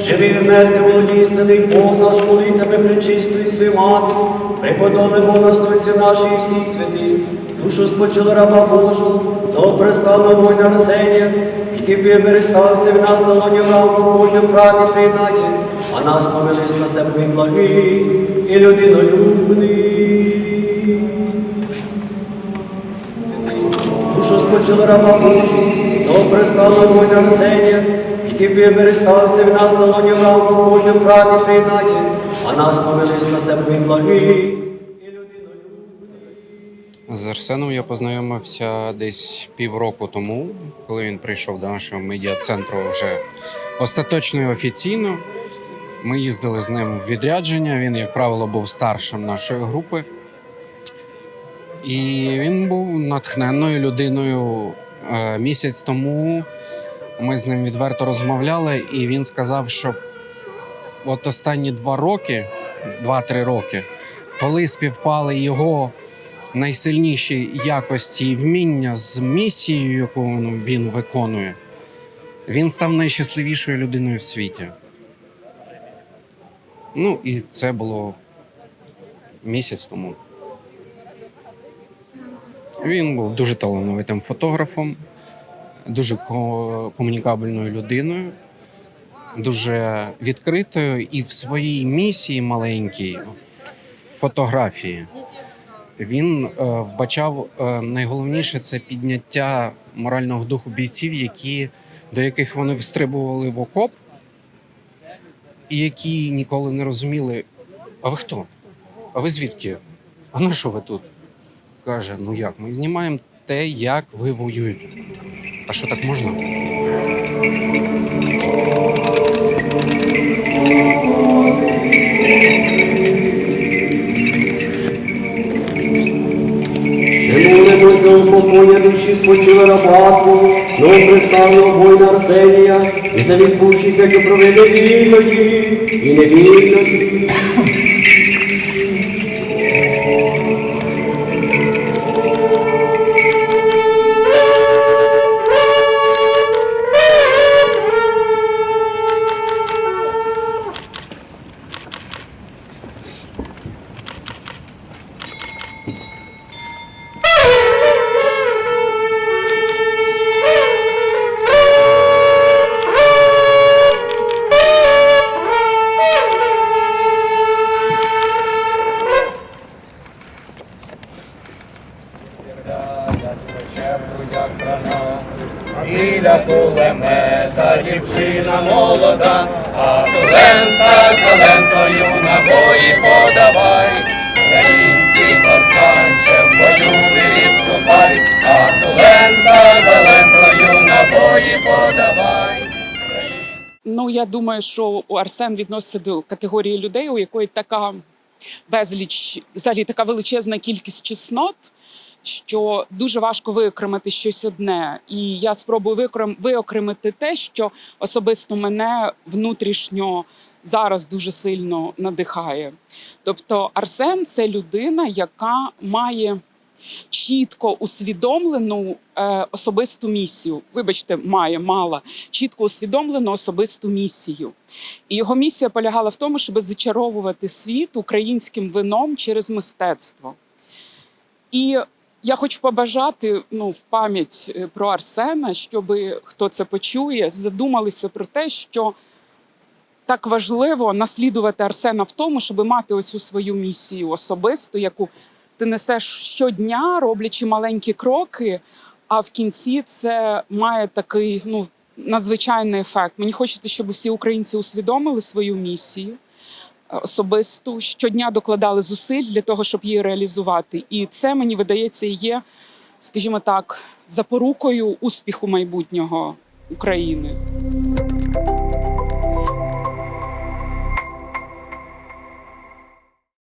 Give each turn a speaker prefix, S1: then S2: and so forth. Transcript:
S1: Живий і мертвий, володійственний Бог наш, молитами причистої свимати, преподоби Бог на стойці нашій і всі святі, душу спочила раба Божого, до престану воїна Арсенія, який перестався в нас на лоні рамку Божу праві приєднання, а нас повелись на себе благий і людинолюбний. Душу спочила раба Божу, до престану воїна Арсенія, який перестався в нас на лоні рамку Божу праві приєднання, а нас повелись на себе він благий.
S2: З Арсеном я познайомився десь півроку тому, коли він прийшов до нашого медіа-центру вже остаточно і офіційно. Ми їздили з ним в відрядження. Він, як правило, був старшим нашої групи. І він був натхненною людиною. Е, Місяць тому ми з ним відверто розмовляли, і він сказав, що от останні два роки, два-три роки, коли співпали його найсильніші якості і вміння з місією, яку він виконує, він став найщасливішою людиною в світі. Ну, і це було місяць тому. Він був дуже талановитим фотографом, дуже комунікабельною людиною, дуже відкритою і в своїй місії маленькій фотографії він е, вбачав е, найголовніше це підняття морального духу бійців, які, до яких вони встрибували в окоп, і які ніколи не розуміли, а ви хто? А ви звідки? А на що ви тут? Каже: ну як, ми знімаємо те, як ви воюєте. А що так можна?
S1: За упокоєння душі спочила раба Твого, нового представного воїна Арсенія, і за відпущіся, що проведе вільної і невільної.
S3: Біля кулемета дівчина молода, а тулента за лентою набої подавай. Український повстанче в бою не відступай, а тулента за лентою набої подавай.
S4: Ну, я думаю, що Арсен відноситься до категорії людей, у якої така безліч, взагалі така величезна кількість чеснот, що дуже важко виокремити щось одне. І я спробую виокремити те, що особисто мене внутрішньо зараз дуже сильно надихає. Тобто, Арсен це людина, яка має чітко усвідомлену е, особисту місію. Вибачте, має мала чітко усвідомлену особисту місію. І його місія полягала в тому, щоб зачаровувати світ українським вином через мистецтво. І я хочу побажати ну, в пам'ять е, про Арсена, щоб хто це почує, задумалися про те, що так важливо наслідувати Арсена в тому, щоб мати оцю свою місію особисту, яку ти несеш щодня, роблячи маленькі кроки. А в кінці це має такий ну, надзвичайний ефект. Мені хочеться, щоб всі українці усвідомили свою місію особисту, щодня докладали зусиль для того, щоб її реалізувати. І це мені видається є, скажімо так, запорукою успіху майбутнього України.